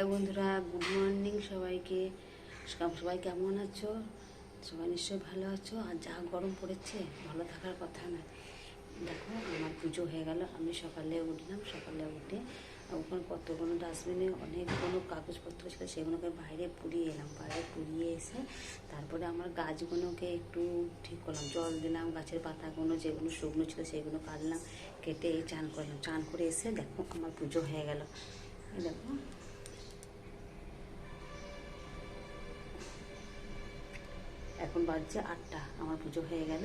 Hello বন্ধুরা, good morning সবাইকে। সবাই কেমন আছো? সবাই নিশ্চয়ই ভালো আছো। আর যা গরম পড়েছে, ভালো থাকার কথা না। দেখো, আমার পুজো হয়ে গেল। আমি সকালে উঠলাম, সকালে উঠে ওখানে কতগুলো ডাস্টবিনে অনেকগুলো কাগজপত্র ছিল, সেগুলোকে বাইরে পুড়িয়ে এলাম। বাইরে পুড়িয়ে এসে তারপরে আমার গাছগুলোকে একটু ঠিক করলাম। জল দিলাম, গাছের পাতাগুলো যেগুলো শুকনো ছিল সেগুলো কাটলাম, কেটে চান করলাম। চান করে এসে দেখো, আমার পুজো হয়ে গেল। দেখো বাজছে আটটা আমার পুজো হয়ে গেল।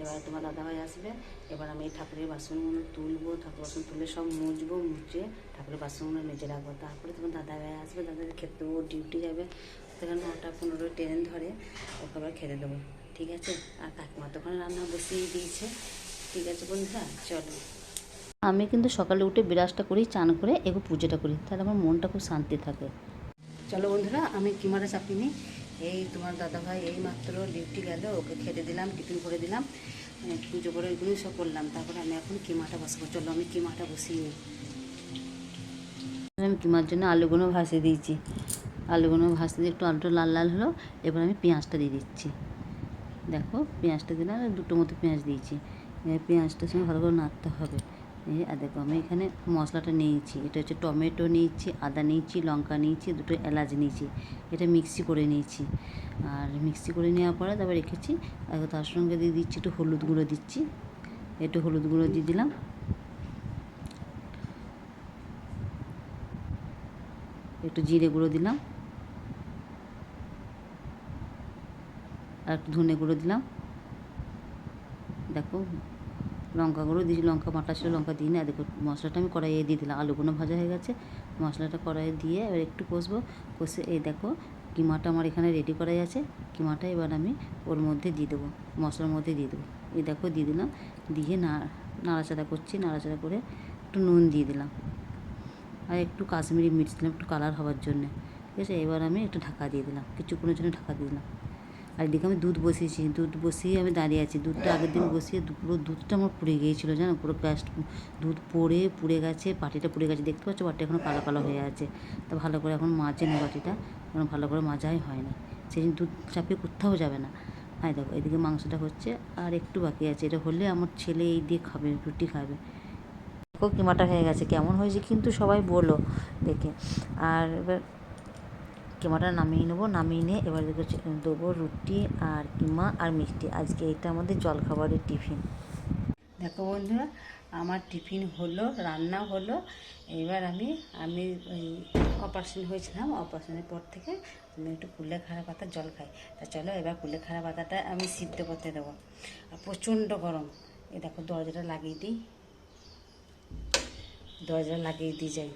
এবার তোমার দাদাভাই আসবে এবার আমি ঠাকুরের বাসনগুলো তুলবো ঠাকুর বাসন তুলে সব মুছবো মুছে ঠাকুরের বাসনগুলো মেজে রাখব। তারপরে তোমার দাদাভাই আসবে দাদাকে খেতে দেবো ডিউটি যাবে। থেকে নটা পনেরো ট্রেন ধরে ওকে আবার খেতে দেবো ঠিক আছে? আর কাকিমা তো ওখানে রান্না বসিয়ে দিয়েছে ঠিক আছে বন্ধুরা? চলো। আমি কিন্তু সকালে উঠে বিরাজটা করি চান করে এগো পুজোটা করি তাহলে আমার মনটা খুব শান্তি থাকে। চলো বন্ধুরা আমি কিমারা চাপিনি এই তোমার দাদাভাই এই মাত্র ডিউটি গেল ওকে খেতে দিলাম টিফিন করে দিলাম এ, পুজো করে ওইগুলো সব করলাম। তারপরে আমি এখন কিমাটা বসাবো চলো আমি কিমাটা বসিয়ে আমি কিমার জন্য আলুগুলো ভাসিয়ে দিয়েছি। আলুগুলো ভাসতে দিয়ে একটু আলুটা লাল লাল হলো এবার আমি পেঁয়াজটা দিয়ে দিচ্ছি। দেখো পেঁয়াজটা দিলাম দুটো মতো পেঁয়াজ দিয়েছি। পেঁয়াজটার সঙ্গে ভালো করে নাড়তে হবে। এই আর দেখো আমি এখানে মশলাটা নিয়েছি। এটা হচ্ছে টমেটো নিয়েছি, আদা নিয়েছি, লঙ্কা নিয়েছি, দুটো এলাচ নিয়েছি। এটা মিক্সি করে নিয়েছি। আর মিক্সি করে নেওয়ার পরে তারপর রেখেছি তার সঙ্গে দিয়ে দিচ্ছি একটু হলুদ গুঁড়ো দিচ্ছি। একটু হলুদ গুঁড়ো দিয়ে দিলাম। একটু জিরে গুঁড়ো দিলাম। আর একটু ধনে গুঁড়ো দিলাম। দেখো লঙ্কা গুঁড়ো, দিয়েছি লঙ্কা বাটা ছিল, লঙ্কা দিই না, দেখো মশলাটা আমি কড়াইয়ে দিয়ে দিলাম। আলুগুলো ভাজা হয়ে গেছে, মশলাটা কড়াইয়ে দিয়ে এবার একটু কষবো, কষে এই দেখো কিমাটা আমার এখানে রেডি করাই আছে, কিমাটা এবার আমি ওর মধ্যে দিয়ে দেবো, মশলার মধ্যে দিয়ে দেবো। এই দেখো দিয়ে দিলাম, দিয়ে না, নাড়াচাড়া করছি, নাড়াচাড়া করে একটু নুন দিয়ে দিলাম। আর একটু কাশ্মীরি মির্চ দিলাম, একটু কালার হওয়ার জন্যে। ঠিক আছে, এবার আমি একটু ঢাকা দিয়ে দিলাম, কিছুক্ষণের জন্য ঢাকা দিয়ে দিলাম। আর এদিকে আমি দুধ বসিয়েছি, দুধ বসিয়ে আমি দাঁড়িয়ে আছি। দুধটা আগের দিন বসিয়ে পুরো দুধটা আমার পুড়ে গিয়েছিল, জানো? পুরো গ্যাস দুধ পড়ে, পুড়ে গেছে পাটিটা পুড়ে গেছে। দেখতে পাচ্ছ পাটিটা এখনও কালো কালো হয়ে আছে। তা ভালো করে এখন মাজে বাটিটা এখন ভালো করে মাজাই হয় না জন্য দুধ চাপিয়ে কোথাও যাবে না। হ্যাঁ দেখো, এদিকে মাংসটা হচ্ছে আর একটু বাকি আছে। এটা হলে আমার ছেলে এই দিয়ে খাবে, রুটি খাবে। দেখো, কিমাটা হয়ে গেছে। কেমন হয়েছে কিন্তু সবাই বলো দেখে। আর এবার কিমাটা নামিয়ে নেব, নামিয়ে নিয়ে এবার দেবো রুটি আর কিমা আর মিষ্টি। আজকে এটা আমাদের জলখাবারের টিফিন। দেখো বন্ধুরা, আমার টিফিন হলো, রান্না হলো। এবার আমি আমি অপারেশন হয়েছিলাম, অপারেশনের পর থেকে আমি একটু কুলে কুলেখাড়া পাতা জল খাই। তা চলো এবার কুলেখাড়া পাতাটা আমি সিদ্ধ করতে দেবো। আর প্রচণ্ড গরম। এ দেখো দরজাটা লাগিয়ে দিই। দরজা লাগিয়ে দিয়ে যাই।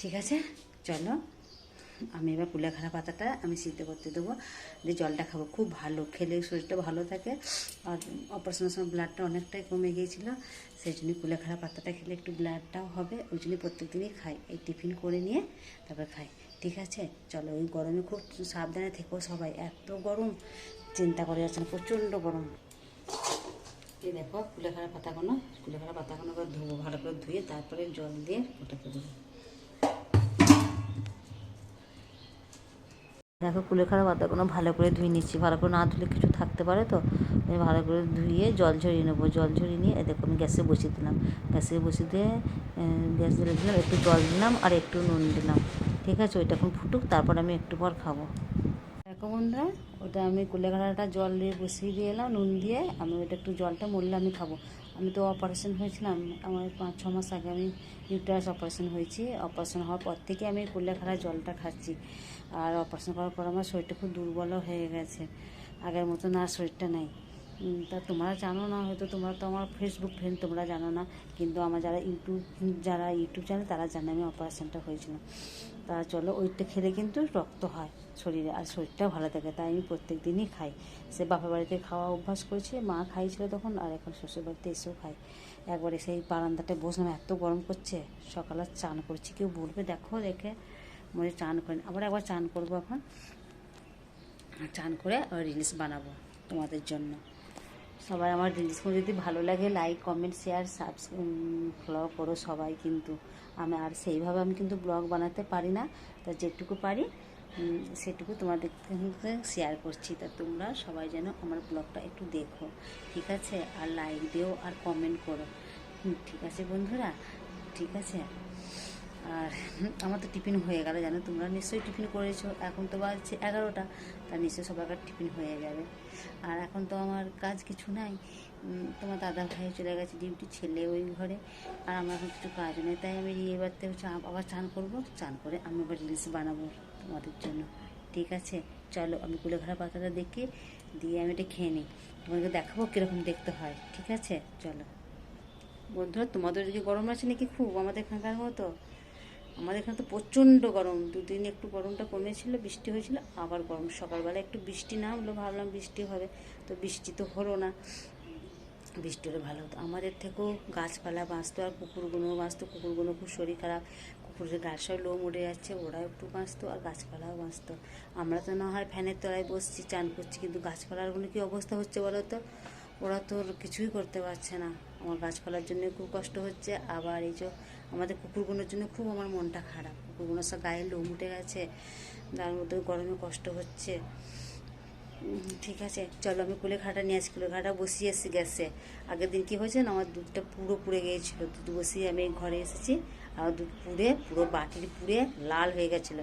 ঠিক আছে? চলো। আমি এবার কুলেখাড়া পাতাটা আমি সিদ্ধ করতে দেবো। দিয়ে জলটা খাব। খুব ভালো, খেলে শরীরটা ভালো থাকে। আর অপারেশনের সময় ব্লাডটা অনেকটাই কমে গিয়েছিল। সেই জন্য কুলেখাড়া পাতাটা খেলে একটু ব্লাডটাও হবে। ওই জন্য প্রত্যেক দিনই খাই। এই টিফিন করে নিয়ে তারপরে খাই। ঠিক আছে? চলো, ওই গরমে খুব সাবধানে থেকো সবাই। এত গরম। চিন্তা করে যাচ্ছে না, প্রচণ্ড গরম। এই দেখো কুলেখাড়া পাতাগুলো কুলেখাড়া পাতাগুলো ধুবো, ভালো করে ধুয়ে তারপরে জল দিয়ে ফোটাতে দেবো। দেখো কুলেখাড়া পাতাগুলো ভালো করে ধুয়ে নিচ্ছি। ভালো করে না ধুলে কিছু থাকতে পারে তো? আমি ভালো করে ধুয়ে জল ঝরিয়ে নেব, জল ঝরিয়ে নিয়ে দেখো আমি গ্যাসে বসিয়ে দিলাম। গ্যাসে বসিয়ে দিয়ে গ্যাস জ্বেলে দিলাম একটু জল দিলাম আর একটু নুন দিলাম। ঠিক আছে? ওইটা এখন ফুটুক, তারপর আমি একটু পর খাব। দেখো বন্ধুরা, ওটা আমি কুলেখাড়াটা জল দিয়ে বসিয়ে দিয়ে এলাম, নুন দিয়ে। আমি ওটা একটু জলটা মরলে আমি খাব। আমি তো অপারেশন হয়েছিলাম। আমার পাঁচ, ছ মাস আগে আমি ইউটারাস অপারেশন হয়েছি। অপারেশন হওয়ার পর থেকে আমি কুলেখাড়া জলটা খাচ্ছি। আর অপারেশন করার পর আমার শরীরটা খুব দুর্বল হয়ে গেছে। আগের মতন আর শরীরটা নেই। তা তোমরা জানো না, হয়তো তোমরা তো আমার ফেসবুক ফ্রেন্ড তোমরা জানো না, কিন্তু আমার যারা ইউটিউব যারা ইউটিউব চ্যানেল তারা জানে আমি অপারেশনটা হয়েছিল তা চলো, ওইটা খেলে কিন্তু রক্ত হয় শরীরে, আর শরীরটাও ভালো থাকে, তাই আমি প্রত্যেক দিনই খাই। সে বাপের বাড়িতে খাওয়া অভ্যাস করেছি, মা খাইছিল তখন, আর এখন শ্বশুর বাড়িতে এসেও খাই একবারে সেই বারান্দাটায় বসলাম, এত গরম করছে, সকালে চান করছি, কেউ বলবে দেখো, দেখে, মনে চান করেন, আবার একবার চান করব এখন, চান করে রিলস বানাবো তোমাদের জন্য। সবাই আমার রিলসগুলো যদি ভালো লাগে like comment share subscribe follow করো সবাই কিন্তু। আমি আর সেইভাবে আমি কিন্তু ব্লগ বানাতে পারি না, তা যেটুকু পারি সেটুকু তোমাদের শেয়ার করছি। তা তোমরা সবাই যেন আমার ব্লগটা একটু দেখো, ঠিক আছে? আর লাইক দিও আর কমেন্ট করো। ঠিক আছে বন্ধুরা? ঠিক আছে? আর আমার তো টিফিন হয়ে গেল, জানো তোমরা? নিশ্চয়ই টিফিন করেছ। এখন তো বাজছে এগারোটা, তা নিশ্চয়ই সবাইকার টিফিন হয়ে যাবে। আর এখন তো আমার কাজ কিছু নাই। তোমার দাদা ভাই চলে গেছে ডিউটি, ছেলে ওই ঘরে। আর আমার এখন কিছু কাজ নেই, তাই আমি এবারতে চা আবার চান করব। চান করে আমি আবার রিলস বানাবো তোমাদের জন্য। ঠিক আছে? চলো, আমি কুলেখাড়া পাতাটা দেখে দিয়ে আমি এটা খেয়ে নিই। তোমাকে দেখাবো কীরকম দেখতে হয়। ঠিক আছে? চলো। বন্ধুরা, তোমাদের দিকে গরম আছে নাকি খুব? আমাদের এখানকার মতো? আমাদের এখানে তো প্রচণ্ড গরম। দুদিন একটু গরমটা কমেছিল, বৃষ্টি হয়েছিল, আবার গরম। সকালবেলা একটু বৃষ্টি নামলো ভাবলাম বৃষ্টি হবে, তো বৃষ্টি তো হলো না। বৃষ্টি হলে ভালো হতো। আমাদের থেকেও গাছপালা বাঁচতো আর কুকুরগুলো বাঁচতো, কুকুরগুলো খুব শরীর খারাপ। কুকুরের গাছ সব লোম উড়ে যাচ্ছে, ওরাও একটু বাঁচতো আর গাছপালাও বাঁচতো। আমরা তো না হয় ফ্যানের তলায় বসছি, চান করছি, কিন্তু গাছপালাগুলো কী অবস্থা হচ্ছে বলো তো? ওরা তো কিছুই করতে পারছে না। আমার গাছপালার জন্য খুব কষ্ট হচ্ছে। আবার এই যে আমাদের কুকুরগুলোর জন্য খুব আমার মনটা খারাপ। কুকুরগুলো সব গায়ে লোম উঠে গেছে, তার মধ্যে গরমে কষ্ট হচ্ছে। ঠিক আছে, চলো আমি কুলেখাটা নিয়ে আসি কুলেখাটা বসিয়ে এসেছি গ্যাসে। আগের দিন কী হয়েছে না, আমার দুধটা পুরো পুড়ে গিয়েছিল, দুধ বসিয়ে আমি ঘরে এসেছি আর দুধ পুড়ে, পুরো বাটির পুড়ে লাল হয়ে গেছিল।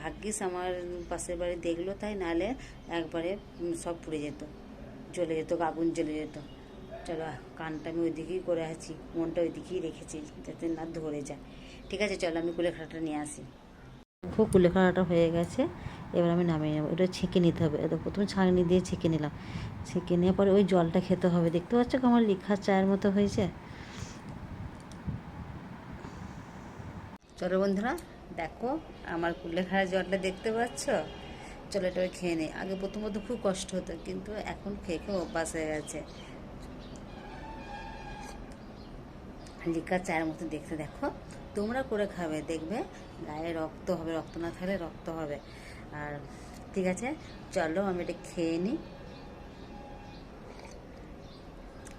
ভাগ্যিস আমার পাশের বাড়ি দেখল তাই নালে একবারে সব পুড়ে যেত, জ্বলে যেত আগুন জ্বলে যেত। চলো, কানটা আমি ওইদিকেই করে আছি, মনটা ওইদিকেই রেখেছি, যাতে না ধরে যায়। ঠিক আছে, চলো, আমি কুলেখাটা নিয়ে আসি। খুব কুলেখাড়াটা হয়ে গেছে, এবার আমি নামিয়ে নেব। এটা ছেঁকে নিতে হবে। এটা প্রথমে ছাঁকনি দিয়ে ছেঁকে নিলাম। ছেঁকে নেওয়ার পরে ওই জলটা খেতে হবে। দেখতে পাচ্ছ আমার লিখা চায়ের মতো হয়েছে? চলো বন্ধুরা, দেখো, আমার কুলেখাড়া জলটা দেখতে পাচ্ছ? চলো, এটা খেয়ে নিই। আগে প্রথম প্রথম খুব কষ্ট হতো, কিন্তু এখন খেয়ে খেয়ে অভ্যাস হয়ে গেছে। লিকা চায়ের মতো দেখতে দেখো। তোমরা করে খাবে, দেখবে গায়ে রক্ত হবে, রক্ত না থাকলে রক্ত হবে। আর ঠিক আছে, চলো আমি এটা খেয়ে নিই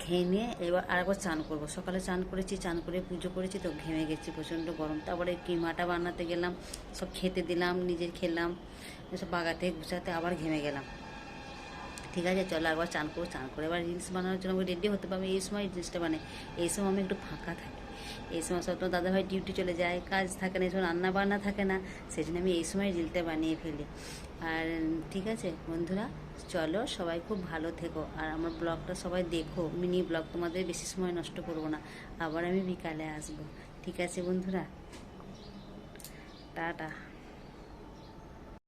খেয়ে নিয়ে এবার আরেকবার চান করব। সকালে চান করেছি, চান করে পুজো করেছি তো ঘেমে গেছি, প্রচণ্ড গরম। তারপরে কিমাটা বানাতে গেলাম, সব খেতে দিলাম, নিজের খেলাম, এসব বাগাতে গুছাতে আবার ঘেমে গেলাম। ঠিক আছে, চলো একবার চান করব চান করে এবার রিলস বানানোর জন্য আমি রেডি হতে পারব এই সময় রিলসটা বানাই এই সময় আমি একটু ফাঁকা থাকি। এই সময় সব তো দাদাভাই ডিউটি চলে যায়, কাজ থাকে না, এই সময় রান্না বান্না থাকে না সেই জন্য আমি এই সময় রিলটা বানিয়ে ফেলি। আর ঠিক আছে, বন্ধুরা, চলো সবাই খুব ভালো থেকো। আর আমার ব্লগটা সবাই দেখো, মিনি ব্লগ তোমাদের বেশি সময় নষ্ট করব না। আবার আমি বিকালে আসব। ঠিক আছে, বন্ধুরা? টাটা।